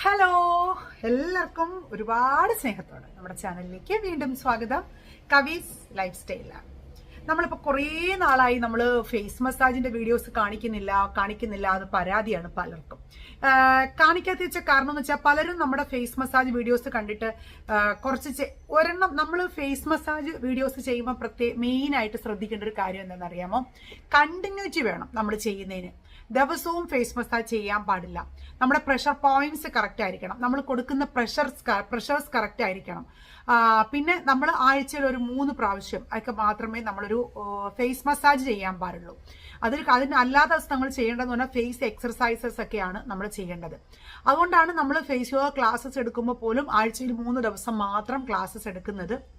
Hello എല്ലാവർക്കും ഒരുപാട് സ്നേഹത്തോടെ നമ്മുടെ ചാനലിലേക്ക് വീണ്ടും സ്വാഗതം. കവീസ് ലൈഫ് സ്റ്റൈലാണ് നമ്മളിപ്പോൾ കുറേ നാളായി നമ്മൾ ഫേസ് മസാജിന്റെ വീഡിയോസ് കാണിക്കുന്നില്ല കാണിക്കുന്നില്ല അത് പരാതിയാണ് പലർക്കും. കാണിക്കാത്ത വെച്ച കാരണം എന്ന് വെച്ചാൽ പലരും നമ്മുടെ ഫേസ് മസാജ് വീഡിയോസ് കണ്ടിട്ട് കുറച്ച് ഒരെണ്ണം നമ്മൾ ഫേസ് മസാജ് വീഡിയോസ് ചെയ്യുമ്പോൾ പ്രത്യേക മെയിനായിട്ട് ശ്രദ്ധിക്കേണ്ട ഒരു കാര്യം എന്താണെന്ന് അറിയാമോ? കണ്ടിന്യൂറ്റി വേണം നമ്മൾ ചെയ്യുന്നതിന്. ദിവസവും ഫേസ് മസാജ് ചെയ്യാൻ പാടില്ല. നമ്മുടെ പ്രഷർ പോയിന്റ്സ് കറക്റ്റ് ആയിരിക്കണം. നമ്മൾ കൊടുക്കുന്ന പ്രഷർസ് പ്രഷേഴ്സ് കറക്റ്റ് ആയിരിക്കണം. പിന്നെ നമ്മൾ ആഴ്ചയിൽ ഒരു മൂന്ന് പ്രാവശ്യം ഒക്കെ മാത്രമേ നമ്മളൊരു ഫേസ് മസാജ് ചെയ്യാൻ പാടുള്ളൂ. അതിൽ അതിന് അല്ലാത്ത നമ്മൾ ചെയ്യേണ്ടതെന്ന് പറഞ്ഞാൽ ഫേസ് എക്സർസൈസസ് ഒക്കെയാണ് നമ്മൾ ചെയ്യേണ്ടത്. അതുകൊണ്ടാണ് നമ്മൾ ഫേസ് യോഗ ക്ലാസ്സസ് എടുക്കുമ്പോൾ പോലും ആഴ്ചയിൽ മൂന്ന് ദിവസം മാത്രം ക്ലാസ്സസ് എടുക്കുന്നത്.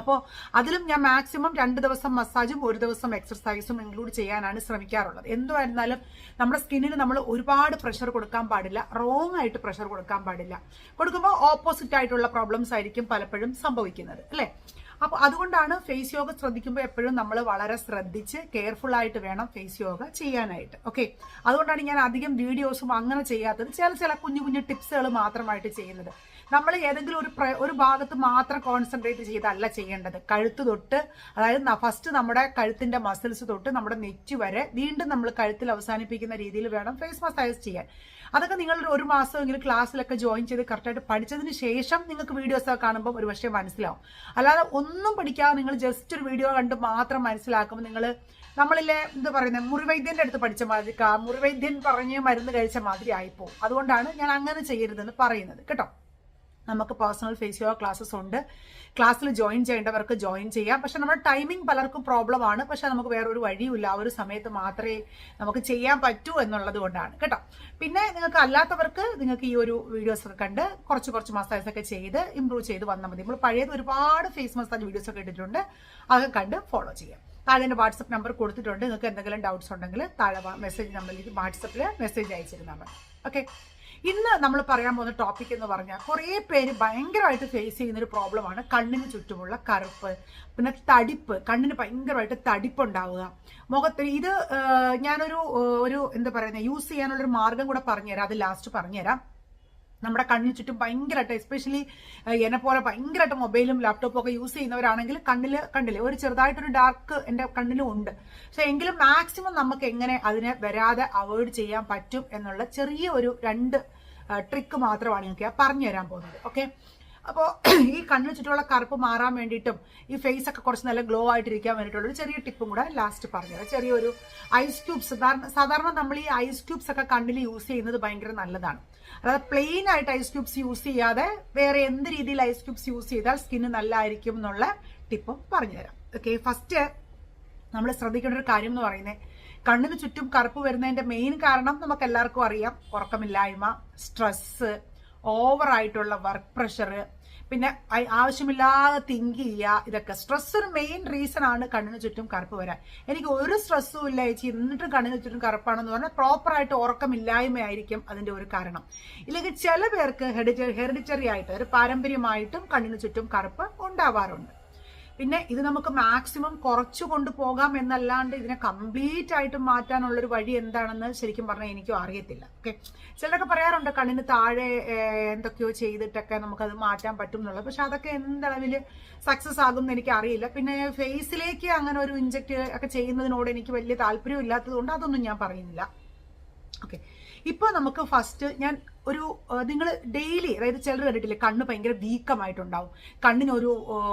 അപ്പോൾ അതിലും ഞാൻ മാക്സിമം രണ്ട് ദിവസം മസാജും ഒരു ദിവസം എക്സർസൈസും ഇൻക്ലൂഡ് ചെയ്യാനാണ് ശ്രമിക്കാറുള്ളത്. എന്തുമായിരുന്നാലും നമ്മുടെ സ്കിന്നിന് നമ്മൾ ഒരുപാട് പ്രഷർ കൊടുക്കാൻ പാടില്ല. റോങ് ആയിട്ട് പ്രഷർ കൊടുക്കാൻ പാടില്ല. കൊടുക്കുമ്പോൾ ഓപ്പോസിറ്റ് ആയിട്ടുള്ള പ്രോബ്ലംസ് ആയിരിക്കും പലപ്പോഴും സംഭവിക്കുന്നത്. അല്ലേ? അപ്പോൾ അതുകൊണ്ടാണ് ഫേസ് യോഗ ശ്രദ്ധിക്കുമ്പോൾ എപ്പോഴും നമ്മൾ വളരെ ശ്രദ്ധിച്ച് കെയർഫുൾ ആയിട്ട് വേണം ഫേസ് യോഗ ചെയ്യാനായിട്ട്. ഓക്കെ അതുകൊണ്ടാണ് ഞാൻ അധികം വീഡിയോസും അങ്ങനെ ചെയ്യാത്തത്. ചില ചില കുഞ്ഞു കുഞ്ഞു ടിപ്സുകൾ മാത്രമായിട്ട് ചെയ്യുന്നത്. നമ്മൾ ഏതെങ്കിലും ഒരു ഒരു ഭാഗത്ത് മാത്രം കോൺസെൻട്രേറ്റ് ചെയ്തല്ല ചെയ്യേണ്ടത്. കഴുത്ത് തൊട്ട് അതായത് ഫസ്റ്റ് നമ്മുടെ കഴുത്തിന്റെ മസിൽസ് തൊട്ട് നമ്മുടെ നെറ്റ് വരെ വീണ്ടും നമ്മൾ കഴുത്തിൽ അവസാനിപ്പിക്കുന്ന രീതിയിൽ വേണം ഫേസ് മസാജ് ചെയ്യാൻ. അതൊക്കെ നിങ്ങൾ ഒരു- മാസം മാസമെങ്കിലും ക്ലാസ്സിലൊക്കെ ജോയിൻ ചെയ്ത് കറക്റ്റായിട്ട് പഠിച്ചതിന് ശേഷം നിങ്ങൾക്ക് വീഡിയോസ് ഒക്കെ കാണുമ്പോൾ ഒരു പക്ഷേ മനസ്സിലാവും. അല്ലാതെ ഒന്നും പഠിക്കാതെ നിങ്ങൾ ജസ്റ്റ് ഒരു വീഡിയോ കണ്ട് മാത്രം മനസ്സിലാക്കുമ്പോൾ നിങ്ങൾ നമ്മളിലെ എന്താ പറയുന്നത് മുറിവൈദ്യന്റെ അടുത്ത് പഠിച്ച മാതിരി മുറിവൈദ്യൻ പറഞ്ഞ് മരുന്ന് കഴിച്ച മാതിരി ആയിപ്പോവും. അതുകൊണ്ടാണ് ഞാൻ അങ്ങനെ ചെയ്യരുതെന്ന് പറയുന്നത്. കേട്ടോ? നമുക്ക് പേഴ്സണൽ ഫേസ് യോഗ ക്ലാസ്സസ് ഉണ്ട്. ക്ലാസ്സിൽ ജോയിൻ ചെയ്യേണ്ടവർക്ക് ജോയിൻ ചെയ്യാം. പക്ഷെ നമ്മുടെ ടൈമിംഗ് പലർക്കും പ്രോബ്ലം ആണ്. പക്ഷെ നമുക്ക് വേറൊരു വഴിയുമില്ല. ആ ഒരു സമയത്ത് മാത്രമേ നമുക്ക് ചെയ്യാൻ പറ്റൂ എന്നുള്ളത് കൊണ്ടാണ്. കേട്ടോ? പിന്നെ നിങ്ങൾക്ക് അല്ലാത്തവർക്ക് നിങ്ങൾക്ക് ഈ ഒരു വീഡിയോസ് ഒക്കെ കണ്ട് കുറച്ച് കുറച്ച് മസാജസ് ഒക്കെ ചെയ്ത് ഇമ്പ്രൂവ് ചെയ്ത് വന്നാൽ മതി. നമ്മൾ പഴയത് ഒരുപാട് ഫേസ് മസാജ് വീഡിയോസ് ഒക്കെ ഇട്ടിട്ടുണ്ട്. അതൊക്കെ കണ്ട് ഫോളോ ചെയ്യാം. താഴെ എന്റെ വാട്സപ്പ് നമ്പർ കൊടുത്തിട്ടുണ്ട്. നിങ്ങൾക്ക് എന്തെങ്കിലും ഡൗട്ട്സ് ഉണ്ടെങ്കിൽ താഴെ മെസ്സേജ് നമ്പറിലേക്ക് വാട്സപ്പിൽ മെസ്സേജ് അയച്ചിരുന്നാൽ മതി. ഓക്കെ ഇന്ന് നമ്മൾ പറയാൻ പോകുന്ന ടോപ്പിക് എന്ന് പറഞ്ഞാൽ കുറേ പേര് ഭയങ്കരമായിട്ട് ഫേസ് ചെയ്യുന്ന ഒരു പ്രോബ്ലമാണ് കണ്ണിന് ചുറ്റുമുള്ള കറുപ്പ് പിന്നെ തടിപ്പ് കണ്ണിന് ഭയങ്കരമായിട്ട് തടിപ്പുണ്ടാവുക. മുഖത്ത് ഇത് ഞാനൊരു ഒരു എന്താ പറയുന്നത് യൂസ് ചെയ്യാനുള്ളൊരു മാർഗം കൂടെ പറഞ്ഞുതരാം. അത് ലാസ്റ്റ് പറഞ്ഞുതരാം. നമ്മുടെ കണ്ണിന് ചുറ്റും ഭയങ്കരമായിട്ട് എസ്പെഷ്യലി എന്നെ പോലെ ഭയങ്കരമായിട്ട് മൊബൈലും ലാപ്ടോപ്പും ഒക്കെ യൂസ് ചെയ്യുന്നവരാണെങ്കിൽ കണ്ണിൽ കണ്ടില്ലേ ഒരു ചെറുതായിട്ടൊരു ഡാർക്ക് എന്റെ കണ്ണിലും ഉണ്ട്. പക്ഷെ എങ്കിലും മാക്സിമം നമുക്ക് എങ്ങനെ അതിനെ വരാതെ അവോയ്ഡ് ചെയ്യാൻ പറ്റും എന്നുള്ള ചെറിയ ഒരു രണ്ട് ട്രിക്ക് മാത്രമാണ് ഞങ്ങൾക്ക് പറഞ്ഞു തരാൻ പോകുന്നത്. ഓക്കെ അപ്പോൾ ഈ കണ്ണിന് ചുറ്റുമുള്ള കറുപ്പ് മാറാൻ വേണ്ടിയിട്ടും ഈ ഫേസ് ഒക്കെ കുറച്ച് നല്ല ഗ്ലോ ആയിട്ടിരിക്കാൻ വേണ്ടിയിട്ടുള്ള ഒരു ചെറിയ ടിപ്പും കൂടെ ലാസ്റ്റ് പറഞ്ഞുതരാം ചെറിയൊരു ഐസ് ക്യൂബ്സ് സാധാരണ നമ്മൾ ഈ ഐസ് ക്യൂബ്സ് ഒക്കെ കണ്ണിൽ യൂസ് ചെയ്യുന്നത് ഭയങ്കര നല്ലതാണ്. അതായത് പ്ലെയിൻ ആയിട്ട് ഐസ് ക്യൂബ്സ് യൂസ് ചെയ്യാതെ വേറെ എന്ത് രീതിയിൽ ഐസ് ക്യൂബ്സ് യൂസ് ചെയ്താൽ സ്കിന്ന് നല്ലതായിരിക്കും എന്നുള്ള ടിപ്പും പറഞ്ഞുതരാം ഓക്കെ ഫസ്റ്റ് നമ്മൾ ശ്രദ്ധിക്കേണ്ട ഒരു കാര്യം എന്ന് പറയുന്നത് കണ്ണിന് ചുറ്റും കറുപ്പ് വരുന്നതിന്റെ മെയിൻ കാരണം നമുക്ക് എല്ലാവർക്കും അറിയാം ഉറക്കമില്ലായ്മ സ്ട്രെസ് ഓവറായിട്ടുള്ള വർക്ക് പ്രഷർ പിന്നെ ആവശ്യമില്ലാതെ തിങ്ക് ചെയ്യുക ഇതൊക്കെ. സ്ട്രെസ് ഒരു മെയിൻ റീസൺ ആണ് കണ്ണിന് ചുറ്റും കറുപ്പ് വരാൻ. എനിക്ക് ഒരു സ്ട്രെസ്സും ഇല്ല ചേച്ചി. എന്നിട്ടും കണ്ണിന് ചുറ്റും കറുപ്പാണെന്ന് പറഞ്ഞാൽ പ്രോപ്പറായിട്ട് ഉറക്കമില്ലായ്മയായിരിക്കും അതിന്റെ ഒരു കാരണം. ഇല്ലെങ്കിൽ ചില പേർക്ക് ഹെറിഡിറ്ററി ആയിട്ട് ഒരു പാരമ്പര്യമായിട്ടും കണ്ണിന് ചുറ്റും കറുപ്പ് ഉണ്ടാവാറുണ്ട്. പിന്നെ ഇത് നമുക്ക് മാക്സിമം കുറച്ചു കൊണ്ടുപോകാം എന്നല്ലാണ്ട് ഇതിനെ കംപ്ലീറ്റ് ആയിട്ട് മാറ്റാനുള്ളൊരു വഴി എന്താണെന്ന് ശരിക്കും പറഞ്ഞാൽ എനിക്കും അറിയത്തില്ല. ഓക്കെ ചിലരൊക്കെ പറയാറുണ്ട് കണ്ണിന് താഴെ എന്തൊക്കെയോ ചെയ്തിട്ടൊക്കെ നമുക്കത് മാറ്റാൻ പറ്റും എന്നുള്ളത് പക്ഷെ അതൊക്കെ എന്തളവിൽ സക്സസ് ആകും എന്ന് എനിക്ക് അറിയില്ല പിന്നെ ഫേസിലേക്ക് അങ്ങനെ ഒരു ഇഞ്ചക്ട് ഒക്കെ ചെയ്യുന്നതിനോട് എനിക്ക് വലിയ താല്പര്യം ഇല്ലാത്തത് കൊണ്ട് അതൊന്നും ഞാൻ പറയുന്നില്ല. ഓക്കെ ഇപ്പൊ നമുക്ക് ഫസ്റ്റ് ഞാൻ ഒരു നിങ്ങൾ ഡെയിലി അതായത് ചിലർ കണ്ടിട്ടില്ലേ കണ്ണ് ഭയങ്കര വീക്കമായിട്ടുണ്ടാവും. കണ്ണിന് ഒരു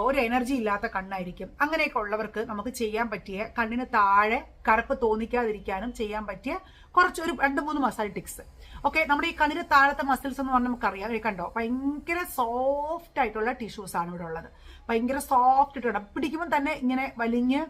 ഒരു എനർജി ഇല്ലാത്ത കണ്ണായിരിക്കും. അങ്ങനെയൊക്കെ ഉള്ളവർക്ക് നമുക്ക് ചെയ്യാൻ പറ്റിയ കണ്ണിന് താഴെ കറുപ്പ് തോന്നിക്കാതിരിക്കാനും ചെയ്യാൻ പറ്റിയ കുറച്ച് ഒരു രണ്ട് മൂന്ന് മസാല ടിക്സ് ഓക്കെ നമ്മുടെ ഈ കണ്ണിന് താഴത്തെ മസിൽസ് എന്ന് പറഞ്ഞാൽ നമുക്കറിയാം. കണ്ടോ? ഭയങ്കര സോഫ്റ്റ് ആയിട്ടുള്ള ടിഷ്യൂസ് ആണ് ഇവിടെ ഉള്ളത്. ഭയങ്കര സോഫ്റ്റ് ആയിട്ടുണ്ട് പിടിക്കുമ്പോൾ തന്നെ ഇങ്ങനെ വലിഞ്ഞ്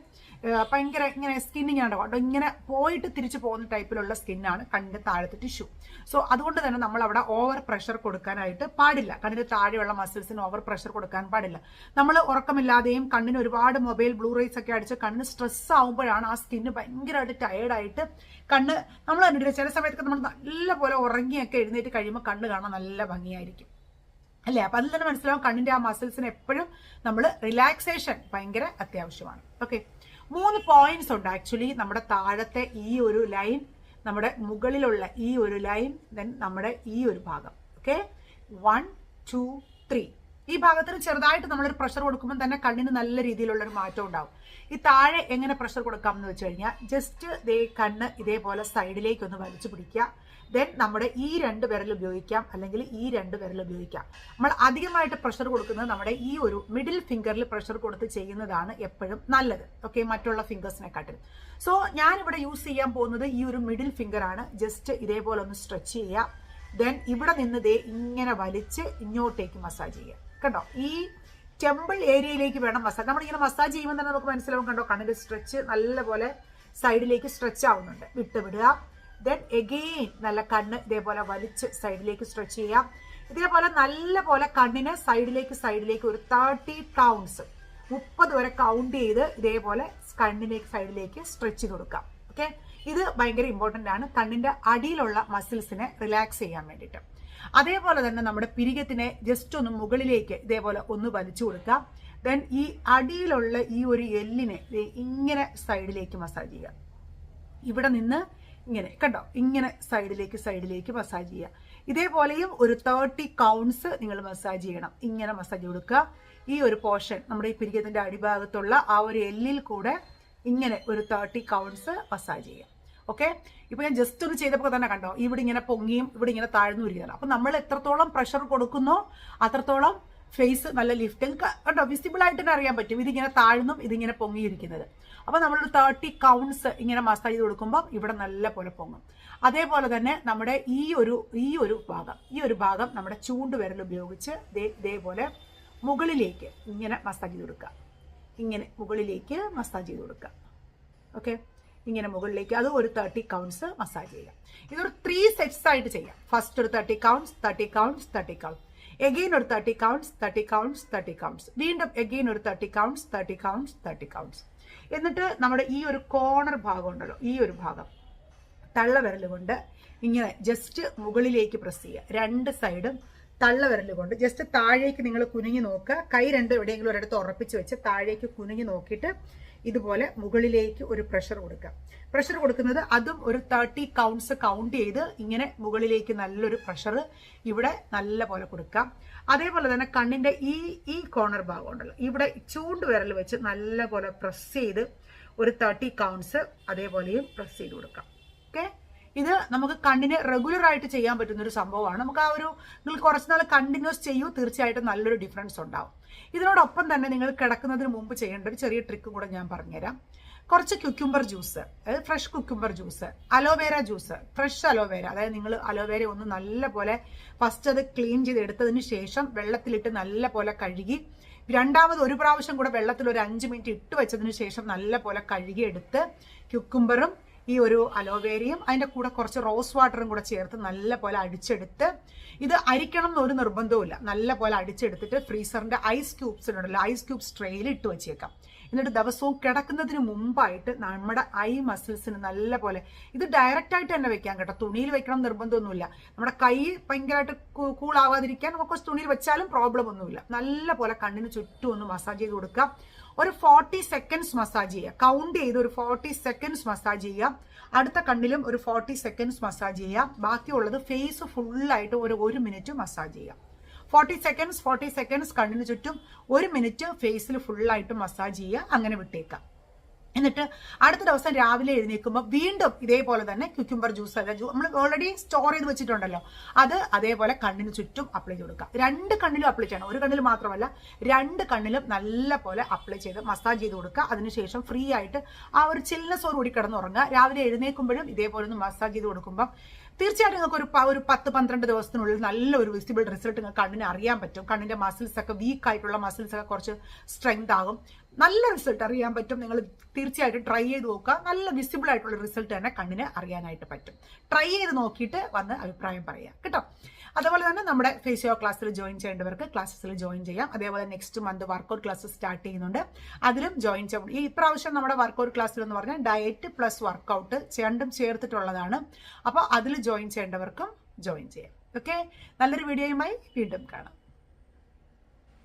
ഭയങ്കര ഇങ്ങനെ സ്കിന്നിങ് ആണ് കേട്ടോ ഇങ്ങനെ പോയിട്ട് തിരിച്ചു പോകുന്ന ടൈപ്പിലുള്ള സ്കിന്നാണ് കണ്ണിന്റെ താഴത്തെ ടിഷ്യൂ സോ അതുകൊണ്ട് തന്നെ നമ്മൾ അവിടെ ഓവർ പ്രഷർ കൊടുക്കാനായിട്ട് പാടില്ല. കണ്ണിന്റെ താഴെയുള്ള മസിൽസിന് ഓവർ പ്രഷർ കൊടുക്കാൻ പാടില്ല. നമ്മൾ ഉറക്കമില്ലാതെയും കണ്ണിന് ഒരുപാട് മൊബൈൽ ബ്ലൂ റേസ് ഒക്കെ അടിച്ച് കണ്ണിന് സ്ട്രെസ് ആവുമ്പോഴാണ് ആ സ്കിന്ന് ഭയങ്കരമായിട്ട് ടയേർഡായിട്ട് കണ്ണ് നമ്മൾ കണ്ടിട്ടില്ല ചില സമയത്തൊക്കെ നമ്മൾ നല്ലപോലെ ഉറങ്ങിയൊക്കെ എഴുന്നേറ്റ് കഴിയുമ്പോൾ കണ്ണ് കാണാൻ നല്ല ഭംഗിയായിരിക്കും. അല്ലേ? അപ്പം അതിൽ തന്നെ മനസ്സിലാവും കണ്ണിന്റെ ആ മസിൽസിന് എപ്പോഴും നമ്മൾ റിലാക്സേഷൻ ഭയങ്കര അത്യാവശ്യമാണ്. ഓക്കെ മൂന്ന് പോയിന്റ്സ് ഉണ്ട് ആക്ച്വലി നമ്മുടെ താഴത്തെ ഈ ഒരു ലൈൻ നമ്മുടെ മുകളിലുള്ള ഈ ഒരു ലൈൻ ദെൻ നമ്മുടെ ഈ ഒരു ഭാഗം. ഓക്കെ വൺ ടു ത്രീ ഈ ഭാഗത്തിന് ചെറുതായിട്ട് നമ്മളൊരു പ്രഷർ കൊടുക്കുമ്പോൾ തന്നെ കണ്ണിന് നല്ല രീതിയിലുള്ള ഒരു മാറ്റം ഉണ്ടാവും. ഈ താഴെ എങ്ങനെ പ്രഷർ കൊടുക്കാം എന്ന് വെച്ച് കഴിഞ്ഞാൽ ജസ്റ്റ് ദേ കണ്ണ് ഇതേപോലെ സൈഡിലേക്ക് ഒന്ന് വലിച്ചു പിടിക്കുക. ദെൻ നമ്മുടെ ഈ രണ്ട് വിരൽ ഉപയോഗിക്കാം അല്ലെങ്കിൽ ഈ രണ്ട് വിരൽ ഉപയോഗിക്കാം. നമ്മൾ അധികമായിട്ട് പ്രഷർ കൊടുക്കുന്നത് നമ്മുടെ ഈ ഒരു മിഡിൽ ഫിംഗറിൽ പ്രഷർ കൊടുത്ത് ചെയ്യുന്നതാണ് എപ്പോഴും നല്ലത്. ഓക്കെ മറ്റുള്ള ഫിംഗേഴ്സിനെക്കാട്ടിലും സോ ഞാനിവിടെ യൂസ് ചെയ്യാൻ പോകുന്നത് ഈ ഒരു മിഡിൽ ഫിംഗർ ആണ്. ജസ്റ്റ് ഇതേപോലെ ഒന്ന് സ്ട്രെച്ച് ചെയ്യുക. ദെൻ ഇവിടെ നിന്ന് ദേ ഇങ്ങനെ വലിച്ച് ഇങ്ങോട്ടേക്ക് മസാജ് ചെയ്യുക. കണ്ടോ? ഈ ടെമ്പിൾ ഏരിയയിലേക്ക് വേണം മസാജ് നമ്മളിങ്ങനെ മസാജ് ചെയ്യുമ്പോൾ തന്നെ നമുക്ക് മനസ്സിലാവും കണ്ടോ? കണ്ണിന്റെ സ്ട്രെച്ച് നല്ലപോലെ സൈഡിലേക്ക് സ്ട്രെച്ച് ആവുന്നുണ്ട്. വിട്ട് വിടുക ദെൻ എഗെയിൻ നല്ല കണ്ണ് ഇതേപോലെ വലിച്ച് സൈഡിലേക്ക് സ്ട്രെച്ച് ചെയ്യാം. ഇതേപോലെ നല്ല പോലെ കണ്ണിന് സൈഡിലേക്ക് സൈഡിലേക്ക് ഒരു തേർട്ടി കൗണ്ട്സ് മുപ്പത് വരെ കൗണ്ട് ചെയ്ത് ഇതേപോലെ കണ്ണിലേക്ക് സൈഡിലേക്ക് സ്ട്രെച്ച് ചെയ്ത് കൊടുക്കാം. ഓക്കെ ഇത് ഭയങ്കര ഇമ്പോർട്ടന്റ് ആണ്. കണ്ണിന്റെ അടിയിലുള്ള മസിൽസിനെ റിലാക്സ് ചെയ്യാൻ വേണ്ടിയിട്ട്. അതേപോലെ തന്നെ നമ്മുടെ പിരികത്തിനെ ജസ്റ്റ് ഒന്ന് മുകളിലേക്ക് ഇതേപോലെ ഒന്ന് വലിച്ചു കൊടുക്കാം ദെൻ ഈ അടിയിലുള്ള ഈ ഒരു എല്ലിനെ ഇങ്ങനെ സൈഡിലേക്ക് മസാജ് ചെയ്യുക. ഇവിടെ നിന്ന് ഇങ്ങനെ കണ്ടോ? ഇങ്ങനെ സൈഡിലേക്ക് സൈഡിലേക്ക് മസാജ് ചെയ്യുക. ഇതേപോലെയും ഒരു തേർട്ടി കൗണ്ട്സ് നിങ്ങൾ മസാജ് ചെയ്യണം. ഇങ്ങനെ മസാജ് കൊടുക്കുക. ഈ ഒരു പോർഷൻ നമ്മുടെ ഈ പിരികത്തിന്റെ അടിഭാഗത്തുള്ള ആ ഒരു എല്ലിൽ കൂടെ ഇങ്ങനെ ഒരു തേർട്ടി കൗണ്ട്സ് മസാജ് ചെയ്യാം ഓക്കെ ഇപ്പൊ ഞാൻ ജസ്റ്റ് ഒന്ന് ചെയ്തപ്പോൾ തന്നെ കണ്ടോ? ഇവിടെ ഇങ്ങനെ പൊങ്ങിയും ഇവിടെ ഇങ്ങനെ താഴ്ന്നു വരികയാണ് അപ്പൊ നമ്മൾ എത്രത്തോളം പ്രഷർ കൊടുക്കുന്നോ അത്രത്തോളം ഫേസ് നല്ല ലിഫ്റ്റ് കേട്ടോ വിസിബിൾ ആയിട്ട് തന്നെ അറിയാൻ പറ്റും. ഇതിങ്ങനെ താഴ്ന്നും ഇതിങ്ങനെ പൊങ്ങിയിരിക്കുന്നത്. അപ്പൊ നമ്മൾ തേർട്ടി കൗണ്ട്സ് ഇങ്ങനെ മസാജ് ചെയ്ത് കൊടുക്കുമ്പോൾ ഇവിടെ നല്ല പോലെ പൊങ്ങും. അതേപോലെ തന്നെ നമ്മുടെ ഈ ഒരു ഈ ഒരു ഭാഗം ഈ ഒരു ഭാഗം നമ്മുടെ ചൂണ്ടുവിരൽ ഉപയോഗിച്ച് ഇതേപോലെ മുകളിലേക്ക് ഇങ്ങനെ മസാജ് ചെയ്ത് കൊടുക്കുക. ഇങ്ങനെ മുകളിലേക്ക് മസാജ് ചെയ്ത് കൊടുക്കുക. ഓക്കെ ഇങ്ങനെ മുകളിലേക്ക് അത് ഒരു തേർട്ടി കൗണ്ട്സ് മസാജ് ചെയ്യുക. ഇതൊരു ത്രീ സെറ്റ്സ് ആയിട്ട് ചെയ്യാം. ഫസ്റ്റ് ഒരു thirty counts thirty counts thirty counts again ഒരു thirty counts thirty counts thirty counts വീണ്ടും എഗെയിൻ ഒരു thirty counts thirty counts thirty counts എന്നിട്ട് നമ്മുടെ ഈ ഒരു കോർണർ ഭാഗം ഉണ്ടല്ലോ ഈ ഒരു ഭാഗം. തള്ളവിരൽ കൊണ്ട് ഇങ്ങനെ ജസ്റ്റ് മുകളിലേക്ക് പ്രസ് ചെയ്യുക. രണ്ട് സൈഡും തള്ളവിരൽ കൊണ്ട് ജസ്റ്റ് താഴേക്ക് നിങ്ങൾ കുനിഞ്ഞു നോക്കുക. കൈ രണ്ട് എവിടെയെങ്കിലും ഒരിടത്ത് ഉറപ്പിച്ച് വെച്ച് താഴേക്ക് കുനിഞ്ഞു നോക്കിയിട്ട് ഇതുപോലെ മുകളിലേക്ക് ഒരു പ്രഷർ കൊടുക്കുക. പ്രഷർ കൊടുക്കുന്നത് അതും ഒരു തേർട്ടി കൗണ്ട്സ് കൗണ്ട് ചെയ്ത് ഇങ്ങനെ മുകളിലേക്ക് നല്ലൊരു പ്രഷർ ഇവിടെ നല്ല പോലെ കൊടുക്കാം അതേപോലെ തന്നെ കണ്ണിന്റെ ഈ ഈ കോർണർ ഭാഗം ഉണ്ടല്ലോ. ഇവിടെ ചൂണ്ട് വിരൽ വെച്ച് നല്ല പോലെ പ്രസ് ചെയ്ത് ഒരു തേർട്ടി കൗണ്ട്സ് അതേപോലെയും പ്രസ് ചെയ്ത് കൊടുക്കാം ഇത് നമുക്ക് കണ്ണിന് റെഗുലർ ആയിട്ട് ചെയ്യാൻ പറ്റുന്ന ഒരു സംഭവമാണ്. നമുക്ക് ആ ഒരു നിങ്ങൾ കുറച്ച് നാൾ കണ്ടിന്യൂസ് ചെയ്യൂ തീർച്ചയായിട്ടും നല്ലൊരു ഡിഫറൻസ് ഉണ്ടാവും. ഇതിനോടൊപ്പം തന്നെ നിങ്ങൾ കിടക്കുന്നതിന് മുമ്പ് ചെയ്യേണ്ട ഒരു ചെറിയ ട്രിക്ക് കൂടെ ഞാൻ പറഞ്ഞുതരാം. കുറച്ച് ക്യുക്യുംബർ ജ്യൂസ് അതായത് fresh cucumber juice aloe vera juice fresh aloe vera അതായത് നിങ്ങൾ അലോവേര ഒന്ന് നല്ല പോലെ ഫസ്റ്റ് അത് ക്ലീൻ ചെയ്ത് എടുത്തതിന് ശേഷം വെള്ളത്തിലിട്ട് നല്ല പോലെ കഴുകി രണ്ടാമത് ഒരു പ്രാവശ്യം കൂടെ വെള്ളത്തിൽ ഒരു അഞ്ച് മിനിറ്റ് ഇട്ട് വെച്ചതിന് ശേഷം നല്ല പോലെ കഴുകി എടുത്ത് ക്യുക്കുംബറും ഈ ഒരു അലോവേരയും അതിന്റെ കൂടെ കുറച്ച് റോസ് വാട്ടറും കൂടെ ചേർത്ത് നല്ല പോലെ അടിച്ചെടുത്ത് ഇത് അരിക്കണം എന്നൊരു നിർബന്ധവുമില്ല. നല്ല പോലെ അടിച്ചെടുത്തിട്ട് ഫ്രീസറിന്റെ ഐസ് ക്യൂബ്സിനുണ്ടല്ലോ ഐസ് ക്യൂബ്സ് ട്രെയിൽ ഇട്ട് വെച്ചേക്കാം. എന്നിട്ട് ദിവസവും കിടക്കുന്നതിന് മുമ്പായിട്ട് നമ്മുടെ ഐ മസിൽസിന് നല്ല പോലെ ഇത് ഡയറക്റ്റ് ആയിട്ട് തന്നെ വെക്കാം കേട്ടോ. തുണിയിൽ വെക്കണം നിർബന്ധമൊന്നുമില്ല. നമ്മുടെ കൈ ഭയങ്കരമായിട്ട് കൂളാവാതിരിക്കാൻ നമുക്ക് തുണിയിൽ വെച്ചാലും പ്രോബ്ലം ഒന്നുമില്ല. നല്ല പോലെ കണ്ണിന് ചുറ്റും ഒന്ന് മസാജ് ചെയ്ത് കൊടുക്കുക. ഒരു ഫോർട്ടി സെക്കൻഡ്സ് മസാജ് ചെയ്യുക. കൗണ്ട് ചെയ്ത് ഒരു ഫോർട്ടി സെക്കൻഡ്സ് മസാജ് ചെയ്യുക. അടുത്ത കണ്ണിലും ഒരു ഫോർട്ടി സെക്കൻഡ്സ് മസാജ് ചെയ്യുക. ബാക്കിയുള്ളത് ഫേസ് ഫുള്ളായിട്ട് ഒരു ഒരു മിനിറ്റ് മസാജ് ചെയ്യുക. ഫോർട്ടി സെക്കൻഡ്സ് ഫോർട്ടി സെക്കൻഡ്സ് കണ്ണിന് ചുറ്റും ഒരു മിനിറ്റ് ഫേസിൽ ഫുള്ളായിട്ട് മസാജ് ചെയ്യുക അങ്ങനെ വിട്ടേക്കാം എന്നിട്ട് അടുത്ത ദിവസം രാവിലെ എഴുന്നേൽക്കുമ്പോൾ വീണ്ടും ഇതേപോലെ തന്നെ ക്യുക്കുംബർ ജ്യൂസ് അല്ല നമ്മൾ ഓൾറെഡി സ്റ്റോർ ചെയ്ത് വെച്ചിട്ടുണ്ടല്ലോ. അത് അതേപോലെ കണ്ണിന് ചുറ്റും അപ്ലൈ ചെയ്ത് കൊടുക്കുക. രണ്ട് കണ്ണിലും അപ്ലൈ ചെയ്യണം. ഒരു കണ്ണിൽ മാത്രമല്ല രണ്ട് കണ്ണിലും നല്ല പോലെ അപ്ലൈ ചെയ്ത് മസാജ് ചെയ്ത് കൊടുക്കുക. അതിനുശേഷം ഫ്രീ ആയിട്ട് ആ ഒരു ചിൽനെസ്സോട് കൂടി കിടന്നുറങ്ങുക. രാവിലെ എഴുന്നേൽക്കുമ്പോഴും ഇതേപോലെ ഒന്ന് മസാജ് ചെയ്ത് കൊടുക്കുമ്പോൾ തീർച്ചയായിട്ടും നിങ്ങൾക്ക് ഒരു ഒരു പത്ത് പന്ത്രണ്ട് ദിവസത്തിനുള്ളിൽ നല്ല ഒരു വിസിബിൾ റിസൾട്ട് നിങ്ങൾക്ക് കണ്ണിന് അറിയാൻ പറ്റും. കണ്ണിന്റെ മസിൽസ് ഒക്കെ വീക്ക് ആയിട്ടുള്ള മസിൽസ് ഒക്കെ കുറച്ച് സ്ട്രെങ്ത് ആകും. നല്ല റിസൾട്ട് അറിയാൻ പറ്റും. നിങ്ങൾ തീർച്ചയായിട്ടും ട്രൈ ചെയ്ത് നോക്കുക. നല്ല വിസിബിൾ ആയിട്ടുള്ള റിസൾട്ട് തന്നെ കണ്ണിന് അറിയാനായിട്ട് പറ്റും. ട്രൈ ചെയ്ത് നോക്കിയിട്ട് വന്ന് അഭിപ്രായം പറയാം. കേട്ടോ? അതുപോലെ തന്നെ നമ്മുടെ ഫേസിയോ ക്ലാസ്സിൽ ജോയിൻ ചെയ്യേണ്ടവർക്ക് ക്ലാസ്സിൽ ജോയിൻ ചെയ്യാം. അതേപോലെ next month workout class start ചെയ്യുന്നുണ്ട്. അതിലും ജോയിൻ ചെയ്യും. ഈ ഇപ്രാവശ്യം നമ്മുടെ വർക്കൗട്ട് ക്ലാസ്സിൽ എന്ന് പറഞ്ഞാൽ ഡയറ്റ് പ്ലസ് വർക്കൗട്ട് രണ്ടും ചേർത്തിട്ടുള്ളതാണ്. അപ്പോൾ അതിൽ ജോയിൻ ചെയ്യേണ്ടവർക്കും ജോയിൻ ചെയ്യാം. ഓക്കെ നല്ലൊരു വീഡിയോയുമായി വീണ്ടും കാണാം.